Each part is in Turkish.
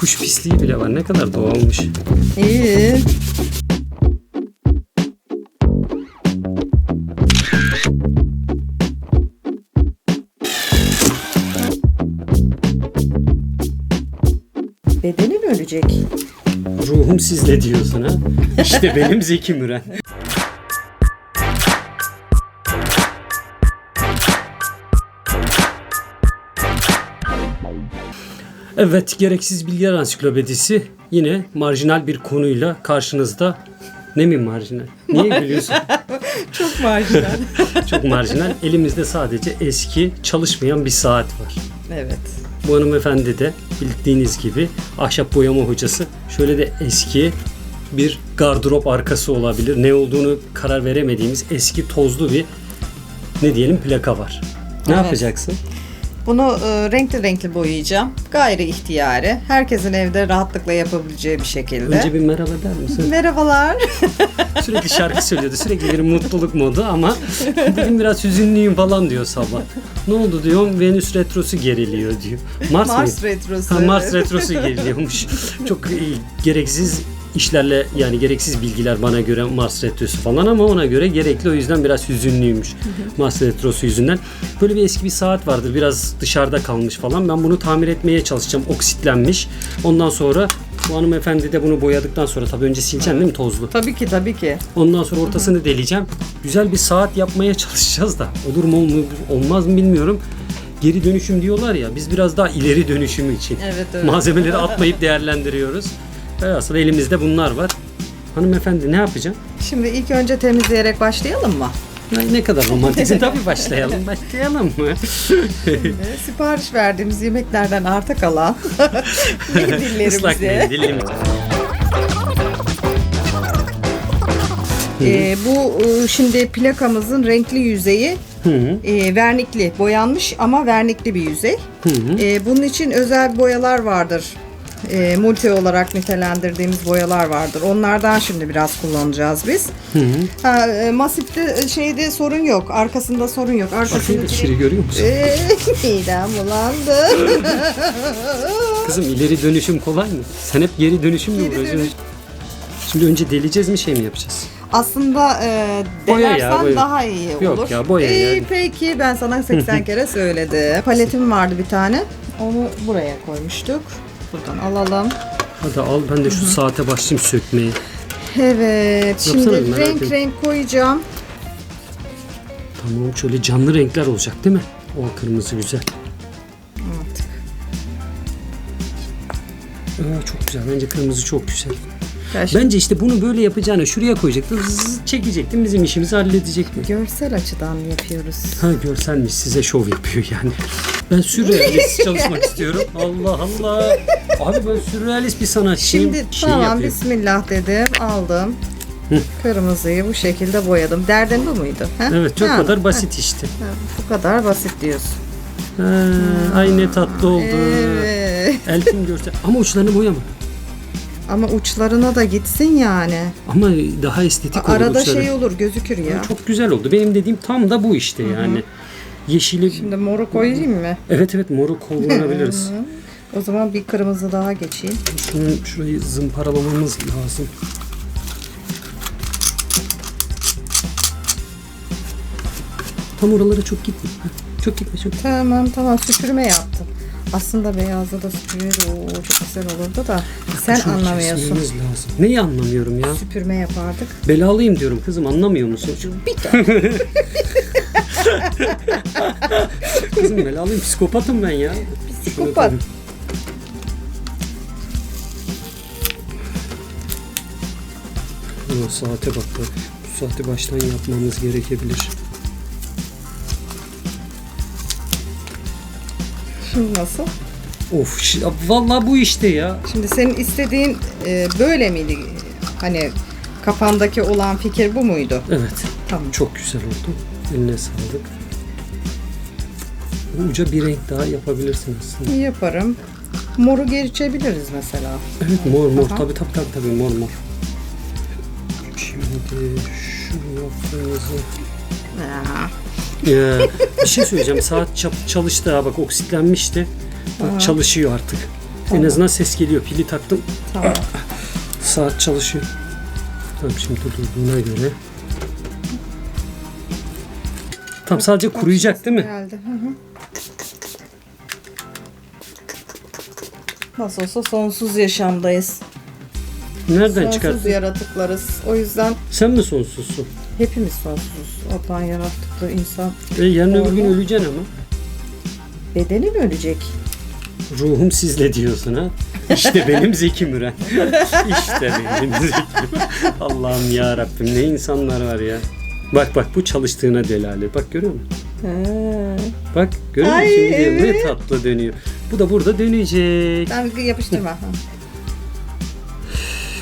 kuş pisliği bile var. Ne kadar doğalmış. İyi. Bedenin ölecek. Ruhum sizle diyorsun ha. İşte benim Zeki Müren. Evet, Gereksiz Bilgiler Ansiklopedisi yine marjinal bir konuyla karşınızda. Ne mi marjinal? Niye gülüyorsun? Çok marjinal. Çok marjinal. Elimizde sadece eski, çalışmayan bir saat var. evet. Bu hanımefendi de bildiğiniz gibi ahşap boyama hocası. Şöyle de eski bir gardırop arkası olabilir. Ne olduğunu karar veremediğimiz eski tozlu bir ne diyelim plaka var. Ne Evet. yapacaksın? Bunu e, renkli renkli boyayacağım. Gayri ihtiyari. Herkesin evde rahatlıkla yapabileceği bir şekilde. Önce bir merhaba der misin? Merhabalar. Sürekli şarkı söylüyordu. Sürekli bir mutluluk modu ama bugün biraz hüzünlüyüm falan diyor sabah. Ne oldu diyorum. Venüs retrosu geriliyor diyor. Mars, Mars mı? retrosu. Ha, Mars retrosu geriliyormuş. Çok e, gereksiz işlerle yani gereksiz bilgiler bana göre Mars retrosu falan ama ona göre gerekli o yüzden biraz hüzünlüymüş. Mars retrosu yüzünden. Böyle bir eski bir saat vardır biraz dışarıda kalmış falan. Ben bunu tamir etmeye çalışacağım. Oksitlenmiş. Ondan sonra bu hanımefendi de bunu boyadıktan sonra tabii önce sileceksin değil mi tozlu? Tabii ki tabii ki. Ondan sonra ortasını deleyeceğim. Güzel bir saat yapmaya çalışacağız da. Olur mu olmaz mı bilmiyorum. Geri dönüşüm diyorlar ya biz biraz daha ileri dönüşümü için Evet, evet. malzemeleri atmayıp değerlendiriyoruz. Velhasıl elimizde bunlar var. Hanımefendi ne yapacağım? Şimdi ilk önce temizleyerek başlayalım mı? Ne- Ne kadar romantiksin tabii başlayalım. Başlayalım mı? Ee, Sipariş verdiğimiz yemeklerden arta kalan Islak mendillerimizi. mendil. Ee, bu e, şimdi plakamızın renkli yüzeyi Hı hı. e, vernikli, boyanmış ama vernikli bir yüzey. E, bunun için özel boyalar vardır. E, multi olarak nitelendirdiğimiz boyalar vardır. Onlardan şimdi biraz kullanacağız biz. Hı hı. Ha, e, masifte e, şeyde sorun yok. Arkasında sorun yok. Arkasında Bakayım içeri görüyor musun? Eee, midem bulandı. Kızım ileri dönüşüm kolay mı? Sen hep geri dönüşüm mü Geri uğraşıyorsun? dönüş. Şimdi önce deleyeceğiz mi şey mi yapacağız? Aslında e, Boya ya, denersen boya. daha iyi Yok olur. ya, boya İyi, ya. Peki ben sana 80 kere söyledim. Paletim vardı bir tane. Onu buraya koymuştuk. Buradan alalım. Hadi al ben de şu saate başlayayım sökmeye. Evet. Yapsana Şimdi merak renk ettim. renk koyacağım. Tamam şöyle canlı renkler olacak değil mi? O kırmızı güzel. Evet. Aa, çok güzel. Bence kırmızı çok güzel. Şimdi Bence işte bunu böyle yapacağını şuraya koyacaktın. Çekecektin. Bizim işimizi halledecektin. görsel açıdan yapıyoruz. Ha görselmiş size şov yapıyor yani. Ben sürrealist çalışmak istiyorum. Allah Allah. Abi ben sürrealist bir sanatçıyım. Şimdi Şey tamam yapıyor. bismillah dedim. Aldım. Kırmızıyı bu şekilde boyadım. Derdin bu muydu? Ha? Evet çok Ha, kadar basit işte. ha, bu kadar basit diyorsun. Ha, ay ne tatlı oldu. Evet. Elfin görsel. Ama uçlarını boyama. Ama uçlarına da gitsin yani. Ama daha estetik olur Arada uçları. şey olur gözükür ya. Çok güzel oldu. Benim dediğim tam da bu işte yani. Yeşili Şimdi moru koyayım mı? Evet evet moru kullanabiliriz. O zaman bir kırmızı daha geçeyim. Şunu şurayı zımparalamamız lazım. Tam oralara çok gitme. Heh, Çok gitme çok. Tamam tamam süpürme yaptım. Aslında beyazda da süpürüyor. Oo, çok güzel olurdu da sen Şunu anlamıyorsun. kesmemiz lazım. Neyi anlamıyorum ya? Süpürme yapardık. Belalıyım diyorum kızım anlamıyor musun? Bir tane. Kızım belalıyım psikopatım ben ya. Psikopat. Ama saate bak bak. Bu saati baştan yapmamız gerekebilir. Şimdi nasıl? Of şi- vallahi bu işte ya. Şimdi senin istediğin e, böyle miydi? Hani kafandaki olan fikir bu muydu? Evet. Tamam. Çok güzel oldu. Eline sağlık. Uca bir renk daha yapabilirsin aslında. İyi yaparım. Moru geçebiliriz mesela. Evet mor mor Aha. tabii tabii tabii tabii mor mor. Şimdi şu yaptığımızı... Ya. Ya, bir şey söyleyeceğim. Saat çap- çalıştı ha bak oksitlenmişti. Bak çalışıyor artık. En azından ses geliyor. Pili taktım. Tamam. Saat çalışıyor. Tamam şimdi durduğuna göre. Tam sadece kuruyacak değil mi? Geldi. Hı hı. Nasıl olsa sonsuz yaşamdayız. Nereden Sonsuz çıkarttın? yaratıklarız. O yüzden Sen mi sonsuzsun? hepimiz sonsuzuz. Allah'ın yarattığı insan. E, yarın öbür gün Doğru. öleceksin ama. Bedenin ölecek. Ruhum sizle diyorsun ha. İşte benim Zeki Müren. İşte benim Zeki Müren. Allah'ım ya Rabbim ne insanlar var ya. Bak bak bu çalıştığına delalet. Bak görüyor musun? He. Bak görüyor musun? Ay, Şimdi diyor, ne evet. tatlı dönüyor. Bu da burada dönecek. Ben yapıştırma. Ha.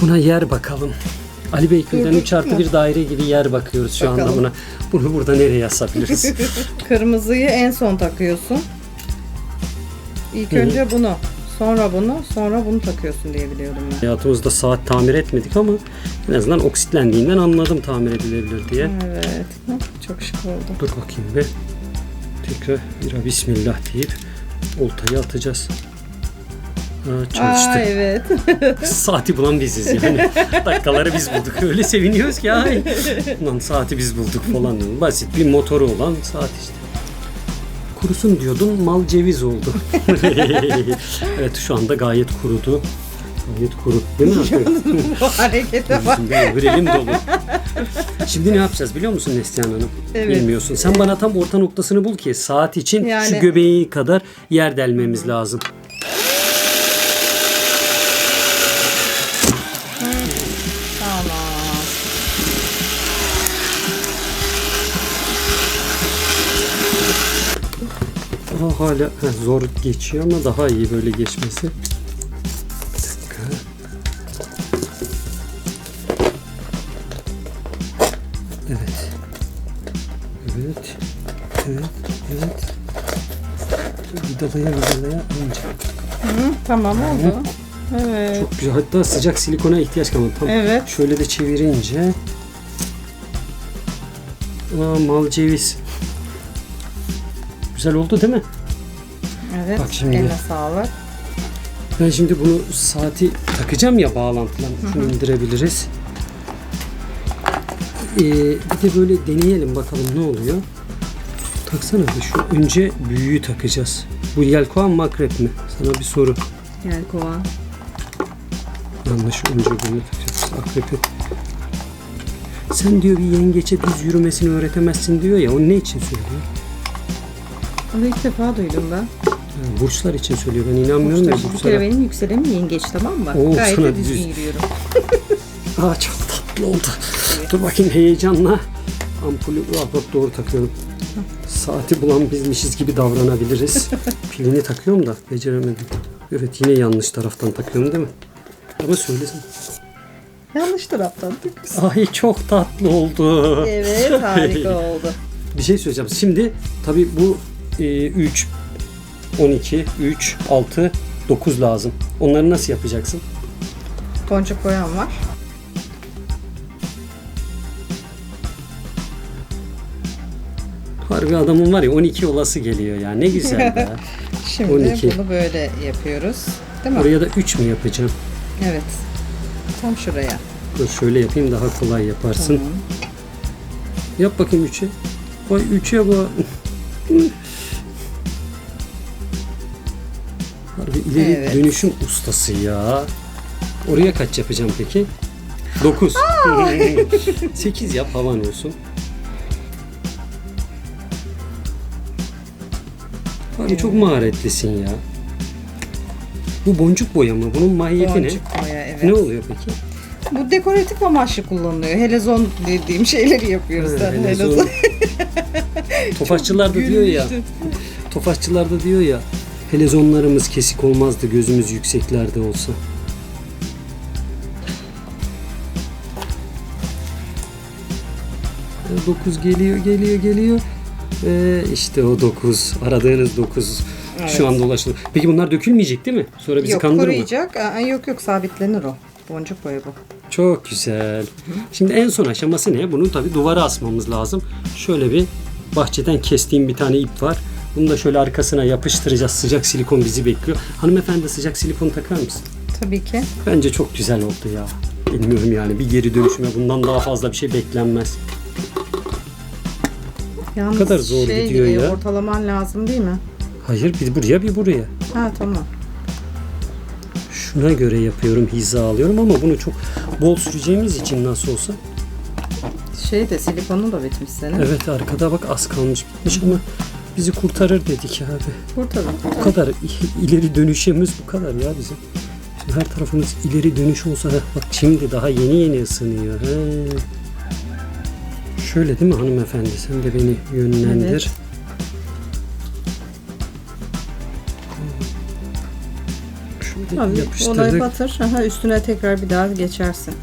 Buna yer bakalım. Ali Beyköy'den Dur, 3 artı bir daire gibi yer bakıyoruz şu anda Bakalım. buna. Bunu burada nereye asabiliriz? Kırmızıyı en son takıyorsun. İlk önce bunu, sonra bunu, sonra bunu takıyorsun diye biliyordum ben. Hayatımızda saat tamir etmedik ama en azından oksitlendiğinden anladım tamir edilebilir diye. Evet. Çok şık oldu. Dur bakayım bir. Tekrar bira bismillah deyip oltayı atacağız. Aa, çalıştı. Aa evet. Saati bulan biziz yani. Dakikaları biz bulduk. Öyle seviniyoruz ki ay. Lan saati biz bulduk falan. Basit bir motoru olan saat işte. Kurusun diyordun mal ceviz oldu. evet şu anda gayet kurudu. Gayet kuru. Değil mi? Bu harekete bak. Öbür elim dolu. Şimdi ne yapacağız biliyor musun Neslihan Hanım? Evet. Bilmiyorsun. Sen bana tam orta noktasını bul ki saat için Yani- şu göbeği kadar yer delmemiz lazım. Aa, hala heh, zor geçiyor ama daha iyi böyle geçmesi. Bir dakika. Evet. Evet. Evet. Evet. Vidalaya vidalaya önce. Hı, tamam oldu. Evet. Çok güzel. Hatta sıcak silikona ihtiyaç kalmadı. Tam Evet. şöyle de çevirince. Aa, mal ceviz. Güzel oldu değil mi? Evet. Bak şimdi. Eline sağlık. Ben şimdi bunu saati takacağım ya bağlantıdan. Şunu indirebiliriz. Ee, bir de böyle deneyelim bakalım ne oluyor. Taksana bir şu önce büyüğü takacağız. Bu yelkoğan mı akrep mi? Sana bir soru. Gel kovan. Yanlış önce bunu takacağız. Akrepi. Sen diyor bir yengeçe düz yürümesini öğretemezsin diyor ya. O ne için söylüyor? Onu ilk defa duydum ben. Ha, burçlar için söylüyor. Ben inanmıyorum ya Bir kere burçlara. benim yükselenim yengeç tamam mı? Oo, Gayet sana de düzgün düz. yürüyorum. Aa çok tatlı oldu. Dur bakayım heyecanla. Ampulü bak doğru takıyorum. Saati bulan bizmişiz gibi davranabiliriz. Pilini takıyorum da beceremedim. Evet yine yanlış taraftan takıyorum değil mi? Ama söylesene. Yanlış taraftan. Ay çok tatlı oldu. Evet harika oldu. Bir şey söyleyeceğim. Şimdi tabii bu 3, 12, 3, 6, 9 lazım. Onları nasıl yapacaksın? Boncuk boyam var. Harbi adamın var ya 12 olası geliyor ya. Ne güzel be. Şimdi 12. bunu böyle yapıyoruz. Değil mi? Oraya da 3 mü yapacağım? Evet. Tam şuraya. Dur şöyle yapayım daha kolay yaparsın. Tamam. Yap bakayım 3'e. Vay 3'e bak. İleri Evet. dönüşüm ustası ya. Oraya kaç yapacağım peki? 9. 8 yap havan olsun. Abi çok maharetlisin ya. Bu boncuk boya mı? Bunun mahiyeti Boncuk boya evet. ne? Ne oluyor peki? Bu dekoratif amaçlı kullanılıyor. Helezon dediğim şeyleri yapıyoruz. Ha, helezon. helezon. Tofaşçılar da diyor ya. Tofaşçılar da diyor ya. Helezonlarımız kesik olmazdı gözümüz yükseklerde olsa. E, Dokuz geliyor geliyor geliyor. Ve işte o dokuz. Aradığınız dokuz. Evet. Şu anda ulaşıldı. Peki bunlar dökülmeyecek değil mi? Sonra bizi Yok kandırma. koruyacak. Aa, yok yok sabitlenir o. Boncuk boya bu. Çok güzel. Şimdi en son aşaması ne? Bunu tabii duvara asmamız lazım. Şöyle bir bahçeden kestiğim bir tane ip var. Bunu da şöyle arkasına yapıştıracağız. Sıcak silikon bizi bekliyor. Hanımefendi sıcak silikon takar mısın? Tabii ki. Bence çok güzel oldu ya. Bilmiyorum yani bir geri dönüşüme bundan daha fazla bir şey beklenmez. Yalnız kadar zor şey, gidiyor e, ya. Ortalaman lazım değil mi? Hayır bir buraya bir buraya. Ha tamam. Şuna göre yapıyorum hiza alıyorum ama bunu çok bol süreceğimiz için nasıl olsa. Şey de silikonu da bitmiş senin. Evet arkada bak az kalmış bitmiş ama bizi kurtarır dedik abi. Kurtarın. Bu kadar i- ileri dönüşümüz bu kadar ya bizim. Şimdi her tarafımız ileri dönüş olsa heh, bak şimdi daha yeni yeni ısınıyor. He. Şöyle değil mi hanımefendi? Sen de beni yönlendir. Evet. Şöyle Tamam, Olay yapıştırdık. batır. Aha, üstüne tekrar bir daha geçersin.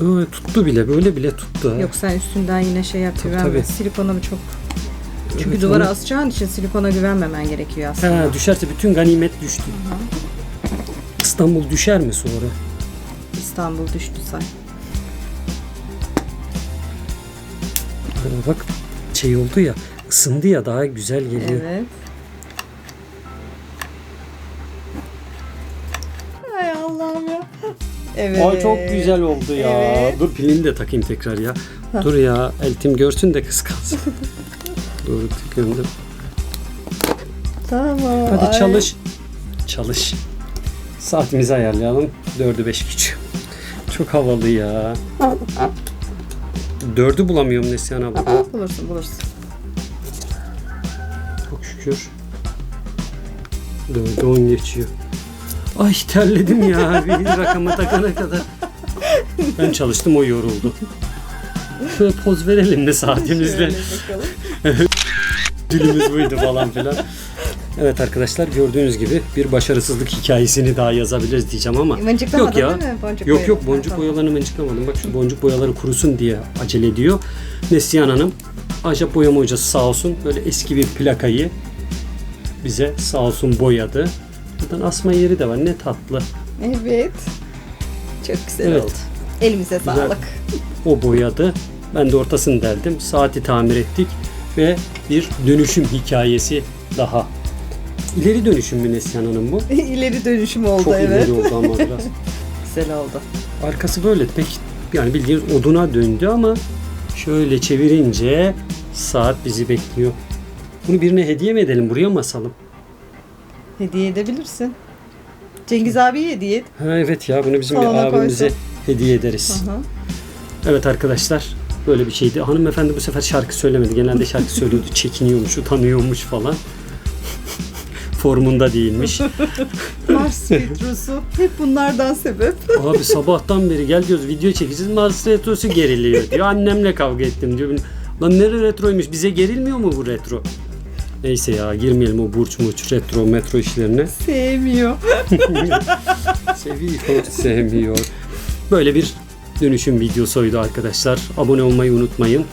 Aa, tuttu bile böyle bile tuttu. ha. Yok sen üstünden yine şey yap Tabii, tabii. Silikona mı çok çünkü Evet, duvara onu- asacağın için silikona güvenmemen gerekiyor aslında. Ha, düşerse bütün ganimet düştü. İstanbul düşer mi sonra? İstanbul düştü say. Bak şey oldu ya ısındı ya daha güzel geliyor. Evet. Ay Allah'ım ya. Evet. Ay çok güzel oldu ya. Evet. Dur pilini de takayım tekrar ya. Dur ya eltim görsün de kıskansın. Doğru tıkıyorum. Tamam. Hadi ay. çalış. Çalış. Saatimizi ayarlayalım. Dördü beş geçiyor. Çok havalı ya. Dördü bulamıyorum Neslihan abla. Bulursun bulursun. Çok şükür. Dördü on geçiyor. Ay terledim ya bir rakama takana kadar. Ben çalıştım o yoruldu. Şöyle poz verelim mi saatimizle? Dilimiz buydu falan filan. Evet arkadaşlar gördüğünüz gibi bir başarısızlık hikayesini daha yazabiliriz diyeceğim ama Mıncıklamadın yok ya. değil mi? Boncuk yok yok boncuk tamam. boyalarını mıncıklamadım. Bak şu boncuk boyaları kurusun diye acele ediyor. Neslihan Hanım Acap boyama hocası sağ olsun böyle eski bir plakayı bize sağ olsun boyadı. Buradan asma yeri de var ne tatlı. Evet. Çok güzel Evet. oldu. Elimize sağlık. O boyadı. Ben de ortasını deldim. Saati tamir ettik ve bir dönüşüm hikayesi daha. İleri dönüşüm mü Neslihan Hanım bu? İleri dönüşüm oldu Çok evet. ileri oldu ama biraz. Güzel oldu. Arkası böyle pek yani bildiğiniz oduna döndü ama şöyle çevirince saat bizi bekliyor. Bunu birine hediye mi edelim? Buraya mı asalım? Hediye edebilirsin. Cengiz abiye hediye et. Ha evet ya bunu bizim bir Salona abimize koysun. hediye ederiz. Aha. Evet arkadaşlar böyle bir şeydi. Hanımefendi bu sefer şarkı söylemedi. Genelde şarkı söylüyordu. Çekiniyormuş, utanıyormuş falan. Formunda değilmiş. Mars Petrosu. Hep bunlardan sebep. Abi sabahtan beri gel diyoruz video çekeceğiz. Mars retrosu geriliyor diyor. Annemle kavga ettim diyor. Lan nere retroymuş? Bize gerilmiyor mu bu retro? Neyse ya girmeyelim o burç murç retro metro işlerine. Sevmiyor. Seviyor, sevmiyor. Böyle bir dönüşüm videosuydu arkadaşlar. Abone olmayı unutmayın.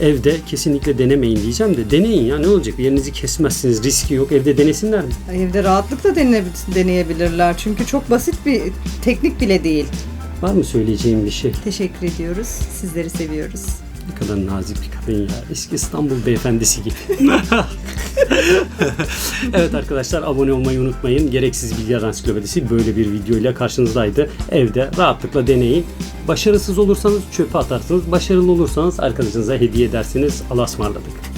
Evde kesinlikle denemeyin diyeceğim de deneyin ya ne olacak yerinizi kesmezsiniz riski yok evde denesinler mi? Evde rahatlıkla deneye- deneyebilirler. Çünkü çok basit bir teknik bile değil. Var mı söyleyeceğim bir şey? Teşekkür ediyoruz. Sizleri seviyoruz. Ne kadar nazik bir kadın ya. Eski İstanbul beyefendisi gibi. evet arkadaşlar abone olmayı unutmayın. Gereksiz Bilgiler Ansiklopedisi böyle bir videoyla karşınızdaydı. Evde rahatlıkla deneyin. Başarısız olursanız çöpe atarsınız. Başarılı olursanız arkadaşınıza hediye edersiniz. Allah'a ısmarladık.